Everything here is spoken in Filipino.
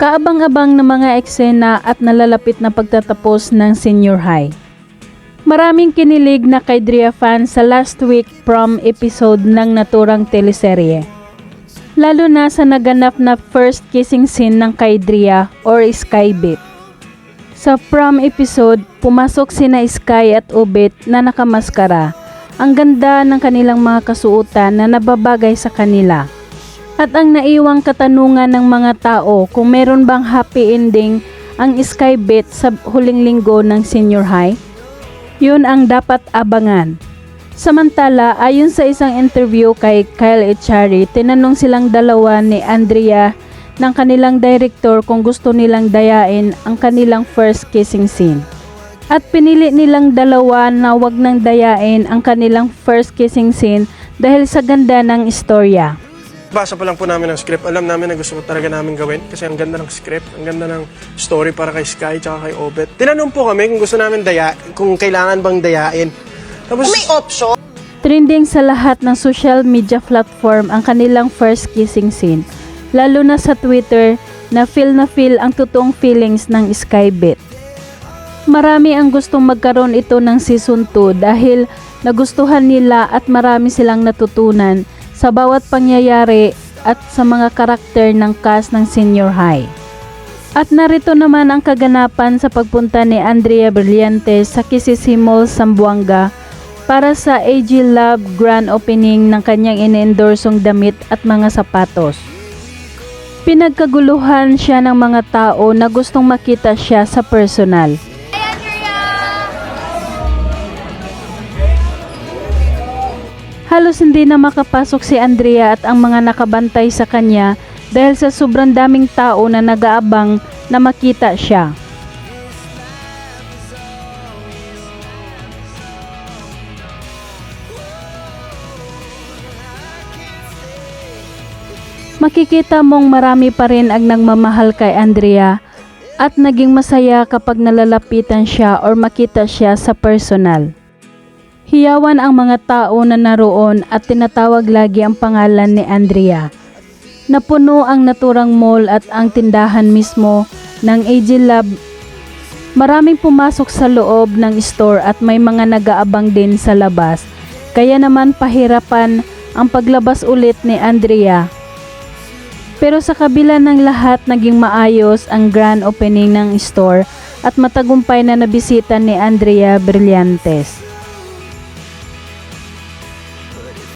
Kaabang-abang na mga eksena at nalalapit na pagtatapos ng senior high. Maraming kinilig na kay Drea fan sa last week prom episode ng naturang teleserye. Lalo na sa naganap na first kissing scene ng kay Drea or Skybit. Sa prom episode, pumasok sina Sky at Ubit na nakamaskara. Ang ganda ng kanilang mga kasuotan na nababagay sa kanila. At ang naiwang katanungan ng mga tao kung meron bang happy ending ang Skybit sa huling linggo ng senior high? Yun ang dapat abangan. Samantala, ayon sa isang interview kay Kyle Echari, tinanong silang dalawa ni Andrea ng kanilang director kung gusto nilang dayain ang kanilang first kissing scene. At pinili nilang dalawa na wag nang dayain ang kanilang first kissing scene dahil sa ganda ng istorya. Basa pa lang po namin ng script. Alam namin na gusto ko talaga namin gawin kasi ang ganda ng script, ang ganda ng story para kay Sky tsaka kay Obet. Tinanong po kami kung gusto namin daya, kung kailangan bang dayain. Tapos, may option, Trending sa lahat ng social media platform ang kanilang first kissing scene, lalo na sa Twitter na feel na feel ang totoong feelings ng Skybit. Marami ang gustong magkaroon ito ng season 2 dahil nagustuhan nila at marami silang natutunan sa bawat pangyayari at sa mga karakter ng cast ng senior high. At narito naman ang kaganapan sa pagpunta ni Andrea Brillantes sa Kisisimol, Sambuanga para sa AG Love grand opening ng kanyang ine-endorsong damit at mga sapatos. Pinagkaguluhan siya ng mga tao na gustong makita siya sa personal. Halos hindi na makapasok si Andrea at ang mga nakabantay sa kanya dahil sa sobrang daming tao na nagaabang na makita siya. Makikita mong marami pa rin ang nagmamahal kay Andrea at naging masaya kapag nalalapitan siya or makita siya sa personal. Hiyawan ang mga tao na naroon at tinatawag lagi ang pangalan ni Andrea. Napuno ang naturang mall at ang tindahan mismo ng AG Lab. Maraming pumasok sa loob ng store at may mga nagaabang din sa labas. Kaya naman pahirapan ang paglabas ulit ni Andrea. Pero sa kabila ng lahat naging maayos ang grand opening ng store at matagumpay na nabisita ni Andrea Brillantes.